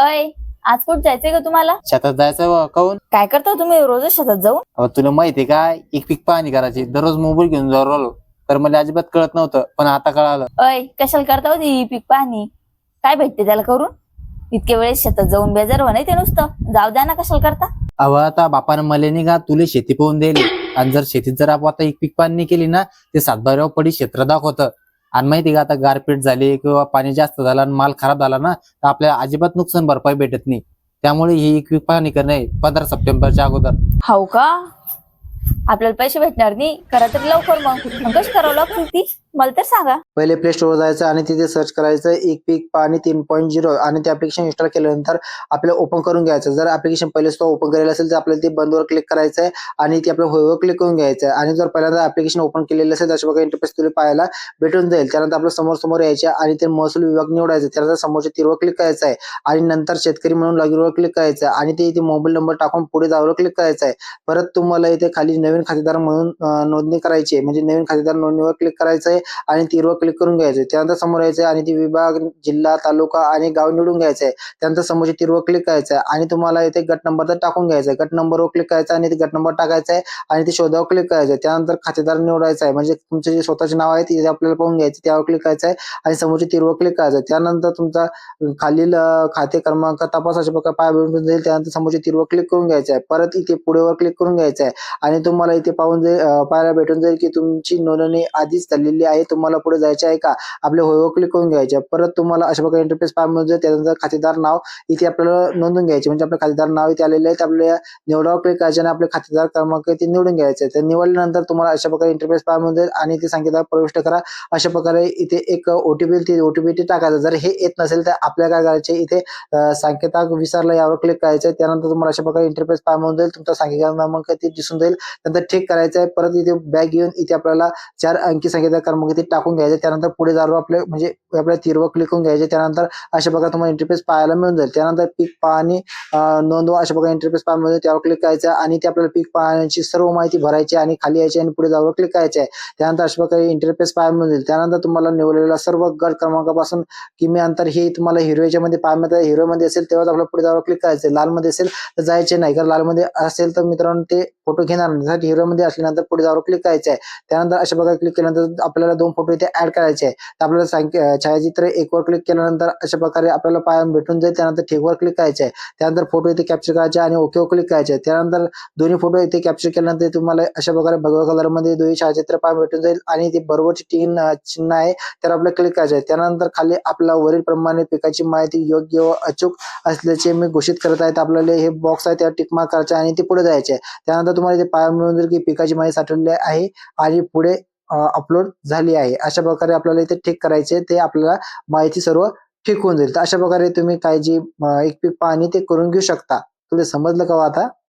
अय आज कुठं जायचंय का तुम्हाला? शेतात जायचं काऊन काय करता हो तुम्ही रोजच शेतात जाऊन? अहो, तुला माहितीये का एक पीक पाहणी करायची. दररोज मोबाईल घेऊन जाऊ राहिलो. तर मला अजिबात कळत नव्हतं पण आता कळालं. अय कशाला करता होती पीक पाहणी? काय भेटते त्याला करून? इतके वेळेस शेतात जाऊन बेजार नाही ते नुसतं. जाऊ द्या ना कशाला करता? अहो आता बापानं मला नाही का तुला शेती पाहून दिली. आणि जर शेतीत जर आपण आता एक पीक पाहणी केली ना ते सातबाऱ्यावर पडी क्षेत्र दाखवतं. आणि माहिती का आता गारपीट झाली किंवा पाणी जास्त झालं आणि माल खराब झाला ना तर आपल्याला अजिबात नुकसान भरपाई भेटत नाही. त्यामुळे ही एक पाहणी करणे पंधरा सप्टेंबरच्या अगोदर. हो का? आपल्याला पैसे भेटणार नाही. करा तर लवकर मग. कशी करावं लागतील ती. मला तर सांगा. पहिले प्ले स्टोर जायचं आणि तिथे सर्च करायचं. एक पीक पाणी तीन पॉईंट झिरो आणि ते ऍप्लिकेशन इन्स्टॉल केल्यानंतर आपल्याला ओपन करून घ्यायचं. जर ऍप्लिकेशन पहिले तो ओपन केलेलं असेल तर आपल्याला ते बंदवर क्लिक करायचं आहे आणि ते आपल्याला होईवर क्लिक करून घ्यायचं आहे आणि जर पहिल्यांदा ऍप्लिकेशन ओपन केलेलं असेल तर अशा प्रकारे इंटरफेस तुला पाहायला भेटून जाईल. त्यानंतर आपल्यासमोर समोर यायचे आणि ते महसूल विभाग निवडायचं. त्यानंतर समोरच्या तीरवर क्लिक करायचं आहे आणि नंतर शेतकरी म्हणून लॉगिनवर क्लिक करायचं आणि ते इथे मोबाईल नंबर टाकून पुढे जावर क्लिक करायचं आहे परत तुम्हाला इथे खाली नवीन खातेदार म्हणून नोंदणी करायची आहे. म्हणजे नवीन खातेदार नोंदणीवर क्लिक करायचं आहे आणि तीरवर क्लिक करून घ्यायचं त्यानंतर समोर यायचं आहे आणि ती विभाग जिल्हा तालुका आणि गाव निवडून घ्यायचं आहे त्यानंतर समोरची तीरवर क्लिक करायचं आहे आणि तुम्हाला इथे गट नंबर तर टाकून घ्यायचा आहे गट नंबरवर क्लिक करायचा आणि ते गट नंबर टाकायचा आहे आणि ते शोधावर क्लिक करायचं आहे त्यानंतर खातेदार निवडायचं आहे म्हणजे तुमचे जे स्वतःचे नाव आहे ते आपल्याला पाहून घ्यायचे. त्यावर क्लिक करायचं आहे आणि समोरची तीरवर क्लिक करायचं आहे त्यानंतर तुमचा खालील खाते क्रमांक तपासाचे प्रकार पाय भेटून जाईल. त्यानंतर समोरची तीरवर क्लिक करून घ्यायचा आहे परत इथे पुढेवर क्लिक करून घ्यायचं आहे आणि तुम्हाला तुम्हाला इथे पाहून जाईल पाहायला भेटून जाईल की तुमची नोंदणी आधीच झालेली आहे. तुम्हाला पुढे जायचे आहे का? आपल्या होय क्लिक करून घ्यायचे? परत तुम्हाला अशा प्रकारे इंटरफेस पाहायला मिळून जाईल. त्यानंतर खातेदार नाव इथे आपल्याला नोंदून घ्यायचे. म्हणजे आपलं खातेदार नाव इथे आलेलं आहे. ते आपल्या निवडावर क्लिक करायचे आणि आपले खातेदार क्रमांक ते निवडून घ्यायचे तर निवडल्यानंतर तुम्हाला अशा प्रकारे इंटरफेस पाहायला मिळून जाईल आणि ते संकेतावर प्रविष्ट करा. अशा प्रकारे इथे एक ओटीपी ते ओटीपी ते टाकायचं. जर हे येत नसेल तर आपल्याला काय करायचे? इथे अं, संकेताक विसरला यावर क्लिक करायचं. त्यानंतर तुम्हाला अशा प्रकारे इंटरफेस पाहायला मिळून जाईल. तुमचा संकेत क्रमांक ते दिसून जाईल. नंतर ठीक करायचं आहे परत इथे बॅग घेऊन इथे आपल्याला चार अंकी संकेताक क्रमांक इथे टाकून घ्यायचे त्यानंतर पुढे जाऊ आपले म्हणजे आपल्या तीरवर क्लिक करून घ्यायचे त्यानंतर अशा प्रकारे तुम्हाला इंटरफेस पाहायला मिळून जाईल. त्यानंतर पीक पाहणी नोंदवा अशा प्रकारे इंटरफेस पाहायला मिळून त्यावर क्लिक करायचं आणि ते आपल्याला पीक पाहण्याची सर्व माहिती भरायची आणि खाली यायची आणि पुढे जाऊन क्लिक करायचे आहे त्यानंतर अशा प्रकारे इंटरफेस पाहायला मिळून जाईल. त्यानंतर तुम्हाला निवडलेला सर्व गट क्रमांकापासून किमी अंतर हे तुम्हाला हिरोच्या मध्ये पाहायला मिळतं. हिरोमध्ये असेल तेव्हाच आपल्याला पुढे जाऊन क्लिक करायचं लाल मध्ये असेल तर जायचे नाही. कारण लाल मध्ये असेल तर मित्रांनो ते फोटो घेणार नाही. त्यासाठी हिरो मध्ये असल्यानंतर पुढे जावर क्लिक करायचं आहे त्यानंतर अशा प्रकारे क्लिक केल्यानंतर आपल्याला दोन फोटो इथे ऍड करायचे आहे तर आपल्याला सांग- छायाचित्र एक वर क्लिक केल्यानंतर अशा प्रकारे आपल्याला पाया भेटून जाईल. त्यानंतर ठीक वर क्लिक करायचे आहे त्यानंतर फोटो इथे कॅप्चर करायचे आणि ओके वर क्लिक करायचे आहे. त्यानंतर दोन्ही फोटो इथे कॅप्चर केल्यानंतर तुम्हाला अशा प्रकारे भगव्या कलरमध्ये दोन्ही छायाचित्र पाय भेटून जाईल आणि ते बरोबरची तीन चिन्ह आहे तर आपल्याला क्लिक करायचे आहे त्यानंतर खाली आपला वरील प्रमाणे पिकाची माहिती योग्य व अचूक असल्याचे मी घोषित करत आहे. तर आपल्याला हे बॉक्स आहे त्यावर टिकमा करायचे आणि ते पुढे जायचे. त्यानंतर तुम्हाला इथे पाहायला मिळून की पिकाची माहिती साठवलेली आहे आणि पुढे अपलोड झाली आहे अशा प्रकारे आपल्याला इथे ठीक करायचे ते आपल्याला माहिती सर्व ठीक होऊन जाईल. तर अशा प्रकारे तुम्ही काय जी एक पीक पाहणी ते करून घेऊ शकता. तुला समजलं का हो आता?